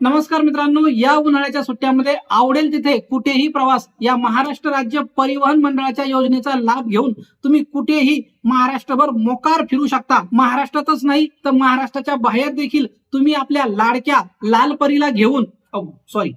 नमस्कार मित्रांनो या उन्हाळ्याच्या सुट्ट्यामध्ये आवडेल तिथे कुठेही प्रवास या महाराष्ट्र राज्य परिवहन मंडळाच्या योजनेचा लाभ घेऊन तुम्ही कुठेही महाराष्ट्रभर मोकार फिरू शकता. महाराष्ट्रातच नाही तर महाराष्ट्राच्या बाहेर देखील तुम्ही आपल्या लाडक्या लाल परीला घेऊन सॉरी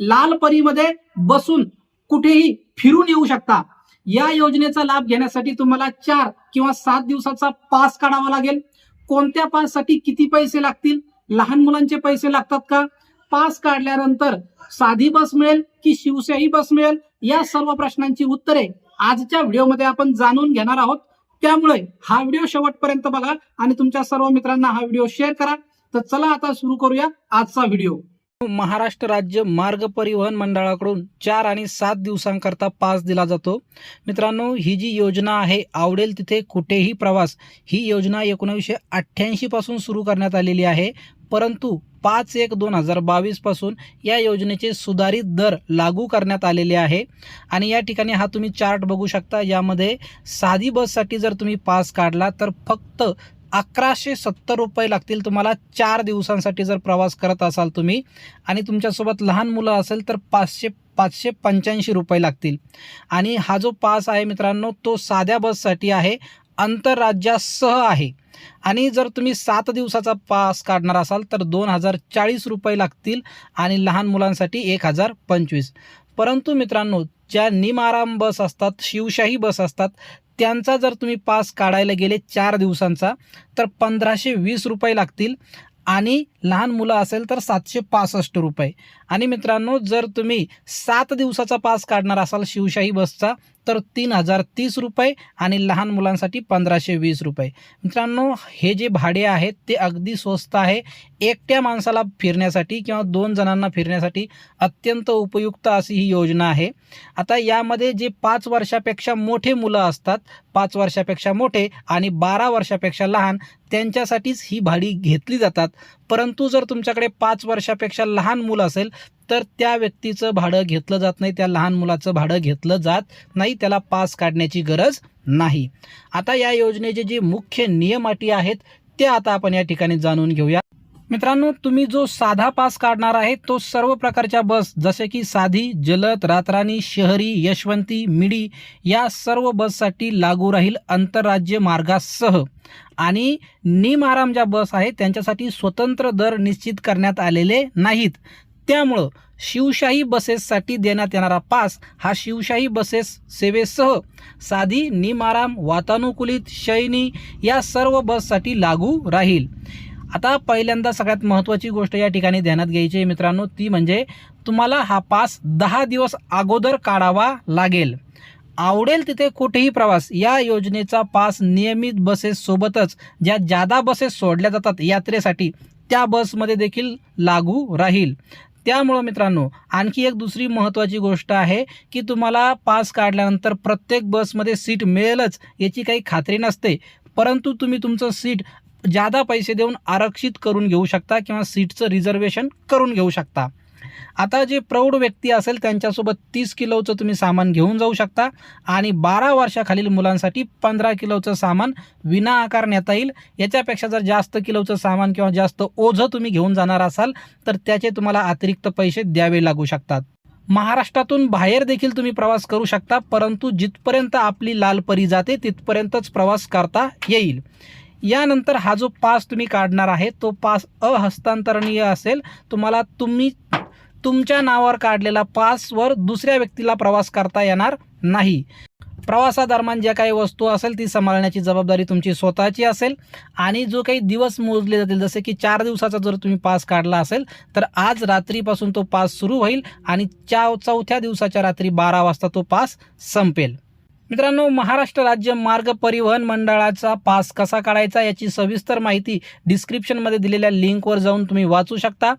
लाल परीमध्ये बसून कुठेही फिरून येऊ शकता. या योजनेचा लाभ घेण्यासाठी तुम्हाला चार किंवा सात दिवसाचा पास काढावा लागेल. कोणत्या पाससाठी किती पैसे लागतील? लहान मुलांचे पैसे लागतात का? पास काढल्यानंतर साधी बस मिळेल की शिवशाही बस मिळेल? या सर्व प्रश्नांची उत्तरे आजच्या व्हिडिओमध्ये आपण जाणून घेणार आहोत. त्यामुळे हा व्हिडिओ शेवटपर्यंत बघा आणि तुमच्या सर्व मित्रांना हा व्हिडिओ शेअर करा. तर चला आता सुरू करूया आजचा व्हिडिओ. महाराष्ट्र राज्य मार्ग परिवहन मंडळाकडून चार आणि सात दिवसांकरता पास दिला जातो. मित्रांनो ही जी योजना आहे आवडेल तिथे कुठेही प्रवास ही योजना एकोणीसशे अठ्ठ्याऐंशीपासून सुरू करण्यात आलेली आहे. परंतु पाच एक दोन हजार बावीसपासून या योजनेचे सुधारित दर लागू करण्यात आलेले आहे. आणि या ठिकाणी हा तुम्ही चार्ट बघू शकता यामध्ये साधी बससाठी जर तुम्ही पास काढला तर फक्त अकराशे सत्तर रुपये लागतील तुम्हाला चार दिवसांसाठी जर प्रवास करत असाल तुम्ही आणि तुमच्यासोबत लहान मुलं असेल तर पाचशे पाचशे पंच्याऐंशी रुपये लागतील. आणि हा जो पास आहे मित्रांनो तो साध्या बससाठी आहे आंतरराज्यासह आहे. आणि जर तुम्ही सात दिवसाचा पास काढणार असाल तर दोन हजार चाळीस रुपये लागतील आणि लहान मुलांसाठी एक हजार पंचवीस. परंतु मित्रांनो ज्या निमाराम बस असतात शिवशाही बस असतात त्यांचा जर तुम्ही पास काढायला गेले चार दिवसांचा तर पंधराशे वीस रुपये लागतील. आणि लहान मुलं असेल तर सातशे पासष्ट रुपये. आणि मित्रांनो जर तुम्ही सात दिवसाचा पास काढणार असाल शिवशाही बसचा तर तीन हजार तीस रुपये आणि लहान मुलांसाठी पंधराशे वीस रुपये. मित्रांनो हे जे भाडे आहेत ते अगदी स्वस्त आहे. एकट्या माणसाला फिरण्यासाठी किंवा दोन जणांना फिरण्यासाठी अत्यंत उपयुक्त अशी ही योजना आहे. आता यामध्ये जे पाच वर्षापेक्षा मोठे मुलं असतात पाच वर्षापेक्षा मोठे आणि बारा वर्षापेक्षा लहान त्यांच्यासाठीच ही भाडी घेतली जातात. परंतु जर तुमच्याकडे पाच वर्षापेक्षा लहान मुलं असेल तर त्या व्यक्तीचं भाडं घेतलं जात नाही त्या लहान मुलाचं भाडं घेतलं जात नाही त्याला पास काढण्याची गरज नाही. आता या योजनेचे जे मुख्य नियम अटी आहेत ते आता आपण या ठिकाणी जाणून घेऊया. मित्रांनो तुम्ही जो साधा पास काढणार आहे तो सर्व प्रकारच्या बस जसे की साधी जलद रातराणी शहरी यशवंती मिडी या सर्व बससाठी लागू राहील आंतरराज्य मार्गासह. आणि निम आराम ज्या बस आहेत त्यांच्यासाठी स्वतंत्र दर निश्चित करण्यात आलेले नाहीत. त्यामुळं शिवशाही बसेससाठी देण्यात येणारा पास हा शिवशाही बसेस सेवेसह साधी निमाराम वातानुकूलित शयनी या सर्व बससाठी लागू राहील. आता पहिल्यांदा सगळ्यात महत्त्वाची गोष्ट या ठिकाणी ध्यानात घ्यायची आहे मित्रांनो ती म्हणजे तुम्हाला हा पास दहा दिवस अगोदर काढावा लागेल. आवडेल तिथे कुठेही प्रवास या योजनेचा पास नियमित बसेससोबतच ज्या जादा बसेस सोडल्या जातात यात्रेसाठी त्या बसमध्ये देखील लागू राहील. त्यामुळं मित्रांनो आणखी एक दुसरी महत्त्वाची गोष्ट आहे की तुम्हाला पास काढल्यानंतर प्रत्येक बसमध्ये सीट मिळेलच याची काही खात्री नसते. परंतु तुम्ही तुमचं सीट जादा पैसे देऊन आरक्षित करून घेऊ शकता किंवा सीटचं रिझर्वेशन करून घेऊ शकता. आता जे प्रौढ व्यक्ती असेल त्यांच्यासोबत तीस किलोचं तुम्ही सामान घेऊन जाऊ शकता आणि बारा वर्षाखालील मुलांसाठी पंधरा किलोचं सामान विना आकार नेता येईल. याच्यापेक्षा जर जास्त किलोचं सामान किंवा जास्त ओझं तुम्ही घेऊन जाणार असाल तर त्याचे तुम्हाला अतिरिक्त पैसे द्यावे लागू शकतात. महाराष्ट्रातून बाहेर देखील तुम्ही प्रवास करू शकता परंतु जिथपर्यंत आपली लाल परी जाते तिथपर्यंतच प्रवास करता येईल. यानंतर हा जो पास तुम्ही काढणार आहे तो पास अहस्तांतरणीय असेल. तुम्हाला तुम्ही तुमच्या नावावर काढलेला पासवर दुसऱ्या व्यक्तीला प्रवास करता येणार नाही. प्रवासादरम्यान ज्या काही वस्तू असेल ती सांभाळण्याची जबाबदारी तुमची स्वतःची असेल. आणि जो काही दिवस मोजले जातील जसे की चार दिवसाचा जर तुम्ही पास काढला असेल तर आज रात्रीपासून तो पास सुरू होईल आणि चा चौथ्या दिवसाच्या रात्री बारा वाजता तो पास संपेल. मित्रांनो महाराष्ट्र राज्य मार्ग परिवहन मंडळाचा पास कसा काढायचा याची सविस्तर माहिती डिस्क्रिप्शनमध्ये दिलेल्या लिंकवर जाऊन तुम्ही वाचू शकता.